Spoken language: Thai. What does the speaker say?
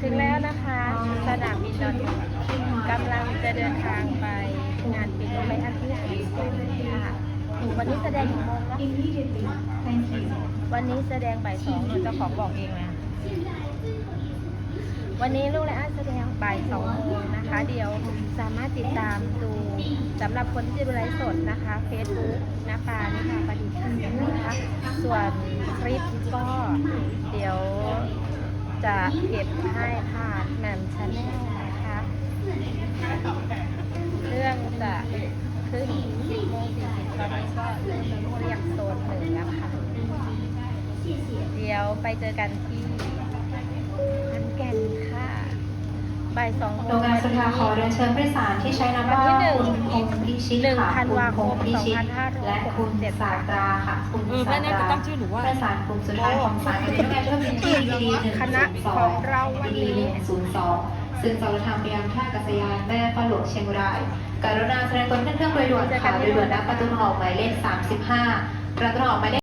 ถึงแล้วนะคะ สนามบินดอนกำลังจะเดินทางไปงานปิดโรงไลอันที่ค่ะวันนี้แสดงกี่โมงนะวันนี้แสดงบ่ายสองเจ้าของบอกเองนะวันนี้ลูกและอาแสดงบ่ายสองโมงนะคะ เดี๋ยวสามารถติดตามดูสำหรับคนที่จะดูไลฟ์สดนะคะ Facebook นะคะนิพาปฏิทินนะคะ ส่วนคลิปก็เดี๋ยว จะเก็บให้ผ่านแหม่มชาแนลนะคะเรื่องจะขึ้น10โมง40ตอนนี้ก็เริ่มเรียกโซนหนึ่งแล้วค่ะ เดี๋ยวไปเจอกันที่ขอนแก่นค่ะบ่ายสองโมโรงงงานสภาขอเรียนเชิญผู้โดยสารที่ใช้นามว่าวันที่หนึ่งคุณพงษ์พิ ชิตหนึ่งค่ะธันคุณวาพคงมษ์พิชิต2567และคุณสาตราค่ะ คุณเออสาแม่ตน่าราจะตั้งชื่อหนูว่าผู้โดยสารกลุ่มสุดท้ายของสายการบินแอร์เที่ยวบินที่ดีหนึ่งคณะของเราวันนี้ ดีหนึ่งศูนย์สองซึ่งจะทางไปยังท่าอากาศยานแม่ฟ้าหลวงเชียงราย กรุณาแสดงตนขึ้นเครื่องโดยด่วนค่ะโดยด่วนณประตูทางออกหมายเลข 35 ประตูทางออกหมายเลข